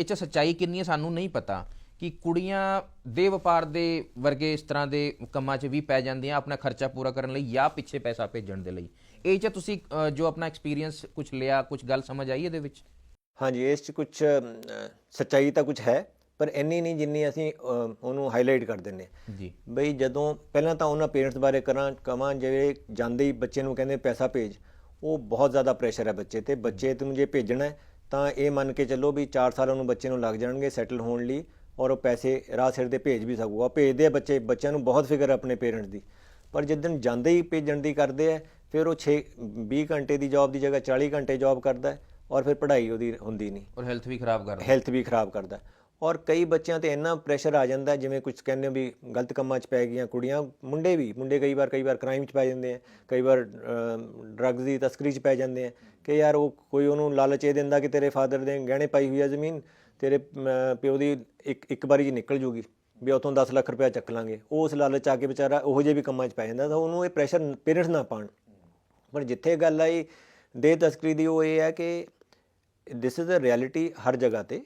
ਇਹ ਚ ਸੱਚਾਈ ਕਿੰਨੀ ਹੈ ਸਾਨੂੰ ਨਹੀਂ ਪਤਾ ਕਿ ਕੁੜੀਆਂ ਦੇ ਵਪਾਰ ਦੇ ਵਰਗੇ ਇਸ ਤਰ੍ਹਾਂ ਦੇ ਕੰਮਾਂ 'ਚ ਵੀ ਪੈ ਜਾਂਦੀਆਂ ਆਪਣਾ ਖਰਚਾ ਪੂਰਾ ਕਰਨ ਲਈ ਜਾਂ ਪਿੱਛੇ ਪੈਸਾ ਭੇਜਣ ਦੇ ਲਈ। ਇਹ ਚ ਤੁਸੀਂ ਜੋ ਆਪਣਾ ਐਕਸਪੀਰੀਅੰਸ ਕੁਝ ਲਿਆ ਕੁਝ ਗੱਲ ਸਮਝ ਆਈ ਇਹਦੇ ਵਿੱਚ? ਹਾਂਜੀ ਇਸ 'ਚ ਕੁਝ ਸੱਚਾਈ ਤਾਂ ਕੁਝ ਹੈ ਪਰ ਇੰਨੀ ਨਹੀਂ ਜਿੰਨੀ ਅਸੀਂ ਉਹਨੂੰ ਹਾਈਲਾਈਟ ਕਰ ਦਿੰਨੇ। ਜੀ। ਬਈ ਜਦੋਂ ਪਹਿਲਾਂ ਤਾਂ ਉਹਨਾਂ ਪੇਰੈਂਟਸ ਬਾਰੇ ਕਰਾਂ ਕਵਾਂ ਜਿਹੜੇ ਜਾਂਦੇ ਹੀ ਬੱਚੇ ਨੂੰ ਕਹਿੰਦੇ ਪੈਸਾ ਭੇਜ ਉਹ ਬਹੁਤ ਜ਼ਿਆਦਾ ਪ੍ਰੈਸ਼ਰ ਹੈ ਬੱਚੇ ਤੇ। ਬੱਚੇ ਨੂੰ ਜੇ ਭੇਜਣਾ ਹੈ ਤਾਂ ਇਹ ਮੰਨ ਕੇ ਚੱਲੋ ਵੀ 4 ਸਾਲ ਉਹਨੂੰ ਬੱਚੇ ਨੂੰ ਲੱਗ ਜਾਣਗੇ ਸੈਟਲ ਹੋਣ ਲਈ ਔਰ ਉਹ ਪੈਸੇ ਰਾਹ ਸਿਰ ਦੇ ਭੇਜ ਵੀ ਸਕੂਗਾ। ਭੇਜਦੇ ਆ ਬੱਚੇ ਬੱਚਿਆਂ ਨੂੰ ਬਹੁਤ ਫਿਕਰ ਆਪਣੇ ਪੇਰੈਂਟਸ ਦੀ। ਪਰ ਜਿੱਦਣ ਜਾਂਦੇ ਹੀ ਭੇਜਣ ਦੀ ਕਰਦੇ ਆ ਫਿਰ ਉਹ 6 20 ਘੰਟੇ ਦੀ ਜੌਬ ਦੀ ਜਗ੍ਹਾ 40 ਘੰਟੇ ਜੌਬ ਕਰਦਾ ਔਰ ਫਿਰ ਪੜ੍ਹਾਈ ਉਹਦੀ ਹੁੰਦੀ ਨਹੀਂ। ਔਰ ਹੈਲਥ ਵੀ ਖਰਾਬ ਕਰਦਾ ਹੈਲਥ ਵੀ ਖਰਾਬ ਕਰਦਾ। ਔਰ ਕਈ ਬੱਚਿਆਂ ਤੇ ਇੰਨਾ ਪ੍ਰੈਸ਼ਰ ਆ ਜਾਂਦਾ, ਜਿਵੇਂ ਕੁਝ ਕਹਿੰਦੇ ਹੋ ਵੀ ਗਲਤ ਕੰਮਾਂ 'ਚ ਪੈ ਗਈਆਂ ਕੁੜੀਆਂ, ਮੁੰਡੇ ਵੀ, ਮੁੰਡੇ ਕਈ ਵਾਰ ਕਈ ਵਾਰ ਕ੍ਰਾਈਮ 'ਚ ਪੈ ਜਾਂਦੇ ਆ, ਕਈ ਵਾਰ ਡਰੱਗਸ ਦੀ ਤਸਕਰੀ 'ਚ ਪੈ ਜਾਂਦੇ ਆ ਕਿ ਯਾਰ ਉਹ ਕੋਈ ਉਹਨੂੰ ਲਾਲਚ ਇਹ ਦਿੰਦਾ ਕਿ ਤੇਰੇ ਫਾਦਰ ਦੇ ਗਹਿਣੇ ਪਾਈ ਹੋਈ ਆ ਜ਼ਮੀਨ, ਤੇਰੇ ਪਿਓ ਦੀ ਇੱਕ ਇੱਕ ਵਾਰੀ ਜੀ ਨਿਕਲ ਜੂਗੀ ਵੀ ਉਤੋਂ 10 ਲੱਖ ਰੁਪਇਆ ਚੱਕ ਲਾਂਗੇ। ਉਹ ਉਸ ਲਾਲਚ ਆ ਕੇ ਵਿਚਾਰਾ ਉਹੋ ਜਿਹੇ ਵੀ ਕੰਮਾਂ 'ਚ ਪੈ ਜਾਂਦਾ ਤਾਂ ਉਹਨੂੰ ਇਹ ਪ੍ਰੈਸ਼ਰ ਪੇਰੈਂਟਸ ਨਾ ਪਾਣ ਪਰ ਜਿੱਥੇ ਗੱਲ ਆਈ ਦੇ ਤਸਕਰੀ ਦੀ ਉਹ ਇਹ ਹੈ ਕਿ ਦਿਸ ਇਜ਼ ਅ ਰਿਐਲਿਟੀ ਹਰ ਜਗ੍ਹਾ ਤੇ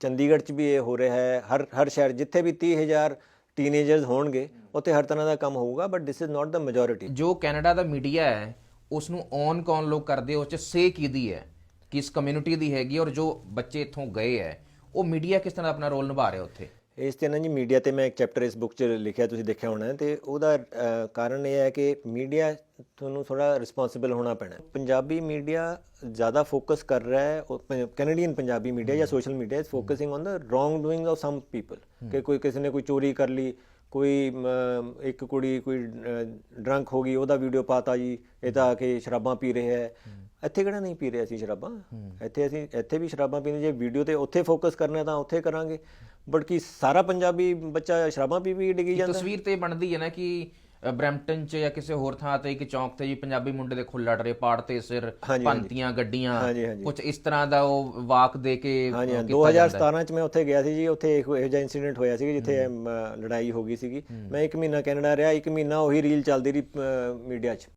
ਚੰਡੀਗੜ੍ਹ 'ਚ ਵੀ ਇਹ ਹੋ ਰਿਹਾ ਹੈ, ਹਰ ਹਰ ਸ਼ਹਿਰ ਜਿੱਥੇ ਵੀ 30000 ਟੀਨੇਜਰਸ ਹੋਣਗੇ, ਉੱਥੇ ਹਰ ਤਰ੍ਹਾਂ ਦਾ ਕੰਮ ਹੋਊਗਾ but this is not the majority ਜੋ ਕੈਨੇਡਾ ਦਾ ਮੀਡੀਆ ਹੈ ਉਸ ਨੂੰ ਔਨ ਕੌਣ ਲੋਕ ਕਰਦੇ, ਉਸ ਚ ਸੇ ਕਿਹਦੀ ਹੈ, ਕਿਸ ਕਮਿਊਨਿਟੀ ਦੀ ਹੈਗੀ ਔਰ ਜੋ ਬੱਚੇ ਇੱਥੋਂ ਗਏ ਹੈ, ਉਹ ਮੀਡੀਆ ਕਿਸ ਤਰ੍ਹਾਂ ਆਪਣਾ ਰੋਲ ਨਿਭਾ ਰਿਹਾ ਉੱਥੇ? ਇਸ ਤੇ ਨਾ ਜੀ ਮੀਡੀਆ ਤੇ ਮੈਂ ਇੱਕ ਚੈਪਟਰ ਇਸ ਬੁੱਕ 'ਚ ਲਿਖਿਆ ਤੁਸੀਂ ਦੇਖਿਆ ਹੋਣਾ ਤੇ ਉਹਦਾ ਕਾਰਨ ਇਹ ਹੈ ਕਿ ਮੀਡੀਆ ਤੁਹਾਨੂੰ ਥੋੜਾ ਰਿਸਪੌਂਸਿਬਲ ਹੋਣਾ ਪੈਣਾ। ਪੰਜਾਬੀ ਮੀਡੀਆ ਜ਼ਿਆਦਾ ਫੋਕਸ ਕਰ ਰਿਹਾ ਹੈ ਕੈਨੇਡੀਅਨ ਪੰਜਾਬੀ ਮੀਡੀਆ ਜਾਂ social media is focusing on the wrong doing of some people ਕਿ ਕੋਈ ਕਿਸੇ ਨੇ ਕੋਈ ਚੋਰੀ ਕਰ ਲਈ ਕੋਈ ਇੱਕ ਕੁੜੀ ਕੋਈ ਡਰੰਕ ਹੋ ਗਈ ਉਹਦਾ ਵੀਡੀਓ ਪਾਤਾ ਜੀ ਇਹ ਤਾਂ ਕੇ ਸ਼ਰਾਬਾਂ ਪੀ ਰਿਹਾ ਹੈ। ਇੱਥੇ ਕਿਹੜਾ ਨਹੀਂ ਪੀ ਰਹੇ ਅਸੀਂ ਸ਼ਰਾਬਾਂ? ਇੱਥੇ ਅਸੀਂ ਇੱਥੇ ਵੀ ਸ਼ਰਾਬਾਂ ਪੀਂਦੇ ਜੇ ਵੀਡੀਓ ਤੇ ਉੱਥੇ ਫੋਕਸ ਕਰਨਾ ਤਾਂ ਉੱਥੇ ਕਰਾਂਗੇ। ਬਟ ਕੀ ਸਾਰਾ ਪੰਜਾਬੀ ਬੱਚਾ ਸ਼ਰਾਬਾਂ ਪੀ ਪੀ ਡਿੱਗੀ ਜਾਂਦਾ। ਤਸਵੀਰ ਤੇ ਬਣਦੀ ਹੈ ਨਾ ਕਿ ਬਰੈਂਪਟਨ ਚ ਜਾਂ ਕਿਸੇ ਹੋਰ ਥਾਂ ਤੇ ਇੱਕ ਚੌਂਕ ਤੇ ਜੀ ਪੰਜਾਬੀ ਮੁੰਡੇ ਦੇ ਖੁੱਲਾ ਡਰੇ ਪਾੜ ਤੇ ਸਿਰ ਪੰਤੀਆਂ ਗੱਡੀਆਂ। ਕੁਝ ਇਸ ਤਰ੍ਹਾਂ ਦਾ ਉਹ ਵਾਕ ਦੇ ਕੇ ਹਾਂਜੀ ਹਾਂ, ਕੀਤਾ ਜਾਂਦਾ ਹੈ। 2017 ਚ ਮੈਂ ਉੱਥੇ ਗਿਆ ਸੀ ਜੀ ਉੱਥੇ ਇੱਕ ਇਹੋ ਜਿਹਾ ਇਨਸੀਡੈਂਟ ਹੋਇਆ ਸੀ ਜਿੱਥੇ ਲੜਾਈ ਹੋ ਗਈ ਸੀਗੀ। ਮੈਂ ਇੱਕ ਮਹੀਨਾ ਕੈਨੇਡਾ ਰਿਹਾ ਇੱਕ ਮਹੀਨਾ ਉਹੀ ਰੀਲ ਚੱਲਦੀ ਰਹੀ ਮੀਡੀਆ 'ਚ।